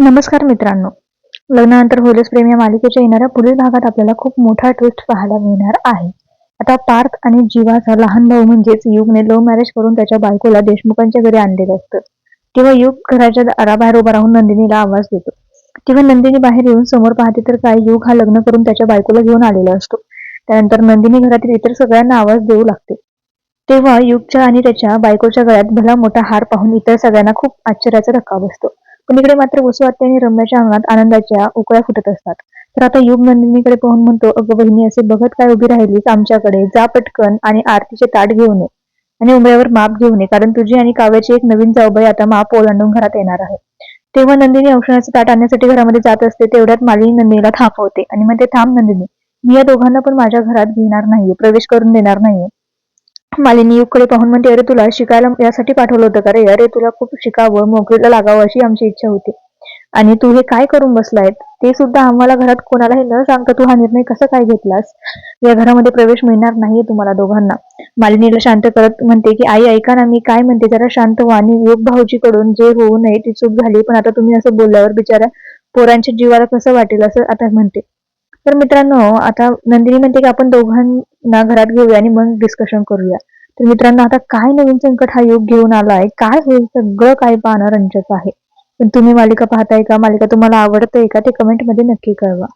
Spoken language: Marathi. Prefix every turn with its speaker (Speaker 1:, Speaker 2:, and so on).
Speaker 1: नमस्कार मित्रांनो. लग्नानंतर होलस प्रेम या मालिकेच्या येणाऱ्या पुढील भागात आपल्याला खूप मोठा ट्विस्ट पाहायला मिळणार आहे. आता पार्थ आणि जीवाचा लहान भाऊ म्हणजेच युगने लव्ह मॅरेज करून त्याच्या बायकोला देशमुखांच्या घरी आणलेलं असतं. तेव्हा युग घराच्या दाराबाहेर उभा राहून नंदिनीला आवाज देतो. तेव्हा नंदिनी बाहेर येऊन समोर पाहते तर काय युग हा लग्न करून त्याच्या बायकोला घेऊन आलेला असतो. त्यानंतर नंदिनी घरातील इतर सगळ्यांना आवाज देऊ लागते. तेव्हा युगच्या आणि त्याच्या बायकोच्या गळ्यात भला मोठा हार पाहून इतर सगळ्यांना खूप आश्चर्याचा धक्का बसतो. पण इकडे मात्र वसुआत्या आणि रम्याच्या अंगात आनंदाच्या उकळ्या फुटत असतात. तर आता युग नंदिनीकडे पाहून म्हणतो अगं बहिणी असे बघत काय उभी राहिलीस आमच्याकडे? जा पटकन आणि आरतीचे ताट घेऊन ये आणि उमऱ्यावर माप घेऊन ये कारण तुझी आणि काव्याची एक नवीन जाऊबाई आता माप ओलांडून घरात येणार आहे. तेव्हा नंदिनी औषणाचं ताट आणण्यासाठी घरामध्ये जात असते तेवढ्यात मालिनी नंदिनीला थांबवते आणि मग ते थांब नंदिनी मी या दोघांना पण माझ्या घरात घेणार नाहीये प्रवेश करून देणार नाहीये. मालिनी युगकडे पाहून म्हणते अरे तुला शिकायला यासाठी पाठवलं होतं का रे? अरे तुला खूप शिकावं नोकरीला लागावं अशी आमची इच्छा होती. आणि तू हे काय करून बसलाय ते सुद्धा आम्हाला घरात कोणालाही न सांगता तू हा निर्णय कसा काय घेतलास? या घरामध्ये प्रवेश मिळणार नाहीये तुम्हाला दोघांना. मालिनीला शांत करत म्हणते की आई ऐका ना मी काय म्हणते जरा शांत व्हा आणि योग भाऊजीकडून जे होऊ नये ती चूक झाली पण आता तुम्ही असं बोलल्यावर बिचारा पोरांच्या जीवाला कसं वाटेल असं आता म्हणते. तर मित्रांनो आता नंदिनी म्हणते की आपण दोघांना घरात घेऊया आणि मग डिस्कशन करूया. तर मित्रांनो आता काय नवीन संकट हा योग घेऊन आलाय? काय होईल? सगळं काय पाहणं रंजक आहे. पण तुम्ही मालिका पाहताय का? मालिका तुम्हाला आवडते का? ते कमेंटमध्ये नक्की कळवा.